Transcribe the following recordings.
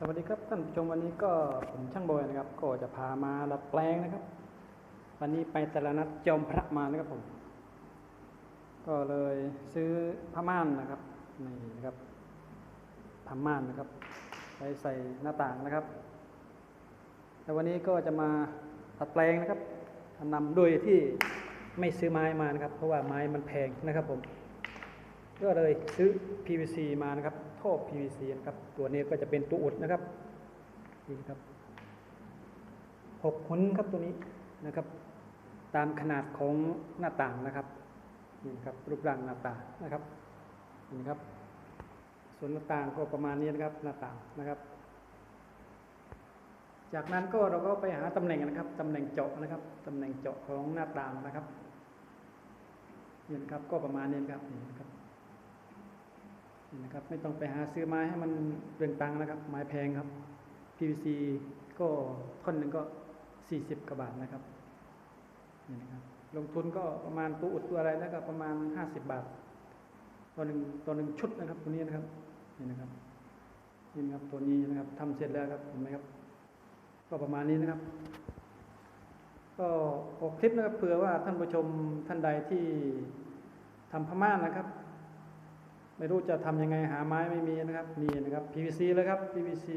สวัสดีครับท่านผู้ชมวันนี้ก็ผมช่างบอยนะครับ ก็จะพามาดัดแปลงนะครับ วันนี้ไปตลาดนัดจอมพระมานะครับผม ก็เลยซื้อผ้าม่านนะครับนี่นะครับผ้าม่านนะครับ ไปใส่หน้าต่างนะครับ แต่วันนี้ก็จะมาดัดแปลงนะครับนำโดยที่ไม่ซื้อไม้มานะครับ เพราะว่าไม้มันแพงนะครับผม ก็เลยซื้อ PVC มานะครับท่อ PVC นะครับ ตัวนี้ก็จะเป็นตัวอุดนะครับนี่ครับหกหุนครับตัวนี้นะครับ ตามขนาดของหน้าต่างนะครับนี่ครับรูปร่างหน้าต่างนะครับนี่ครับ ส่วนหน้าต่างก็ประมาณนี้นะครับหน้าต่างนะครับ จากนั้นก็เราก็ไปหาตำแหน่งนะครับตำแหน่งเจาะนะครับตำแหน่งเจาะของหน้าต่างนะครับนี่ครับก็ประมาณนี้ครับนี่ครับ นะครับ ไม่ต้องไปหาซื้อไม้ให้มันเปลืองตังค์นะครับ ไม้แพงครับ PVC ก็ท่อนหนึ่งก็ 40กว่าบาทนะครับนี่นะครับ ลงทุนก็ประมาณตัวอุดตัวอะไรแล้วก็ประมาณ 50 บาทตัวหนึ่งตัวหนึ่งชุดนะครับตัวนี้นะครับนี่นะครับนี่นะครับตัวนี้นะครับทำเสร็จแล้วครับเห็นไหมครับ ก็ประมาณนี้นะครับ ก็ออกคลิปนะครับเผื่อว่าท่านผู้ชมท่านใดที่ทำพม่านะครับ ไม่รู้จะทำยังไงหาไม้ไม่มีนะครับนี่นะครับ PVC เลยครับ PVC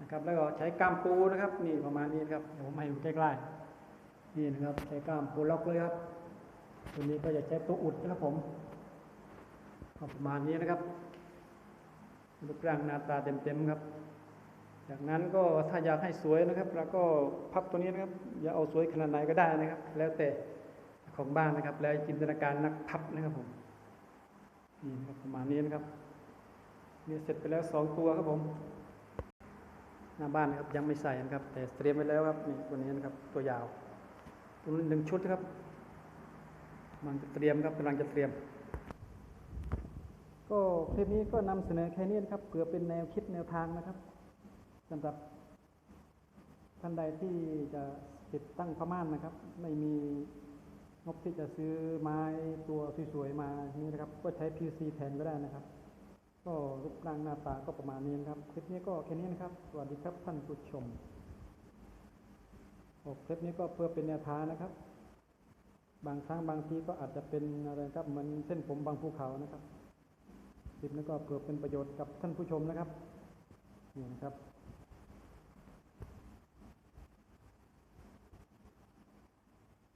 นะครับแล้วก็ใช้กล้ามปูนะครับ นี่ประมาณนี้นะครับเดี๋ยวผมให้ดูใกล้ๆนี่นะครับ ใช้กล้ามปูล็อกเลยครับตัวนี้ก็จะใช้ตัวอุดนะครับผมประมาณนี้นะครับรูปร่างหน้าตาเต็มๆครับ จากนั้นก็ถ้าอยากให้สวยนะครับ แล้วก็พับตัวนี้นะครับ อย่าเอาสวยขนาดไหนก็ได้นะครับ แล้วแต่ของบ้านนะครับ แล้วจินตนาการนักพับนะครับผม นี่นะครับประมาณนี้นะครับเนี่เสร็จไปแล้วสองตัวครับผมหน้าบ้านนะครับยังไม่ใส่นะครับ แต่เตรียมไว้แล้วครับนี่ตัวนี้นะครับ ตัวยาวตัวนี้หนึ่งชุดนะครับกำลังจะเตรียมครับกำลังจะเตรียม ก็คลิปนี้ก็นำเสนอแค่นี้นะครับเผื่อเป็นแนวคิดแนวทางนะครับสำหรับท่านใดที่จะติดตั้งผ้าม่านนะครับ ไม่มี ที่จะซื้อไม้ตัวสวยๆมานี่นะครับ ก็ใช้ PVC แทนก็ได้นะครับ ก็รูปร่างหน้าตาก็ประมาณนี้นะครับ คลิปนี้ก็แค่นี้นะครับ สวัสดีครับท่านผู้ชมโอคลิปนี้ก็เพื่อเป็นแนวทางนะครับ บางครั้งบางทีก็อาจจะเป็นอะไรครับเหมือนเส้นผมบางภูเขานะครับคลิปนี้ก็เพื่อเป็นประโยชน์กับท่านผู้ชมนะครับนี่นะครับ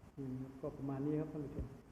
อืม ก็ประมาณนี้ครับท่านผู้ชม